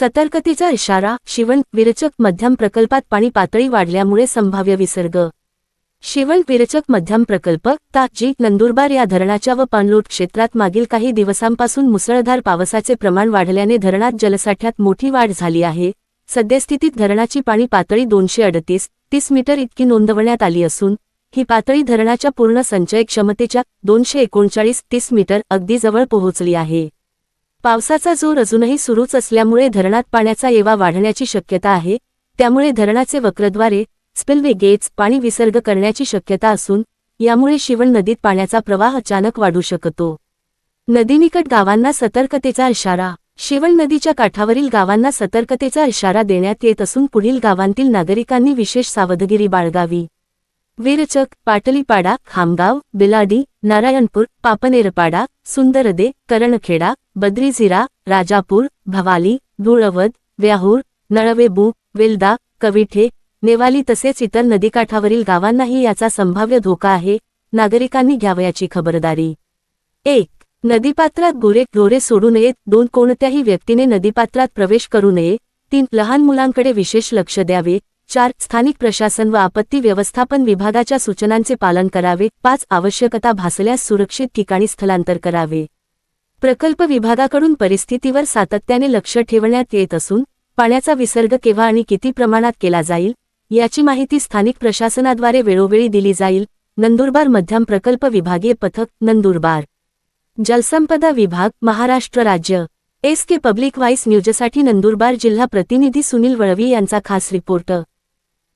सतर्कतेचा इशारा शिवण विरचक मध्यम प्रकल्पात पाणी पातळी वाढल्यामुळे संभाव्य विसर्ग. शिवण विरचक मध्यम प्रकल्प ताजी नंदुरबार या धरणाच्या व पाणलोट क्षेत्रात मागील काही दिवसांपासून मुसळधार पावसाचे प्रमाण वाढल्याने धरणात जलसाठ्यात मोठी वाढ झाली आहे. सद्यस्थितीत धरणाची पाणी पातळी दोनशे अडतीस तीस मीटर इतकी नोंदवण्यात आली असून ही पातळी धरणाच्या पूर्ण संचय क्षमतेच्या दोनशे एकोणचाळीस तीस मीटर अगदी जवळ पोहोचली आहे. पावसाचा जोर अजूनही सुरूच असल्यामुळे धरणात पाण्याचा येवा वाढण्याची शक्यता आहे त्यामुळे धरणाचे वक्रद्वारे स्पिलवे गेट्स पाणी विसर्ग करण्याची शक्यता असून यामुळे शिवण नदीत पाण्याचा प्रवाह अचानक वाढू शकतो. नदीनिकट गावांना सतर्कतेचा इशारा शिवण नदीच्या काठावरील गावांना सतर्कतेचा इशारा देण्यात येत असून पुढील गावांतील नागरिकांनी विशेष सावधगिरी बाळगावी. विरचक पाटलीपाडा खामगाव बिलाडी नारायणपूर पापनेरपाडा सुंदरदे करणखेडा बद्रीझिरा राजापूर भवाली धुळवद व्याहूर नळवेबू वेलदा कविठे नेवाली तसेच इतर नदीकाठावरील गावांनाही याचा संभाव्य धोका आहे नागरिकांनी घ्यावयाची खबरदारी एक नदीपात्रात गोरे ढोरे सोडू नयेत दोन कोणत्याही व्यक्तीने नदीपात्रात प्रवेश करू नये तीन लहान मुलांकडे विशेष लक्ष द्यावे चार स्थानिक प्रशासन व आपत्ती व्यवस्थापन विभागाच्या सूचनांचे पालन करावे. पाच आवश्यकता भासल्यास सुरक्षित ठिकाणी स्थलांतर करावे. प्रकल्प विभागाकडून परिस्थितीवर सातत्याने लक्ष ठेवण्यात येत असून पाण्याचा विसर्ग केव्हा आणि किती प्रमाणात केला जाईल याची माहिती स्थानिक प्रशासनाद्वारे वेळोवेळी दिली जाईल. नंदुरबार मध्यम प्रकल्प विभागीय पथक नंदुरबार. जलसंपदा विभाग महाराष्ट्र राज्य. एस के पब्लिक वाईस न्यूजसाठी नंदुरबार जिल्हा प्रतिनिधी सुनील वळवी यांचा खास रिपोर्ट.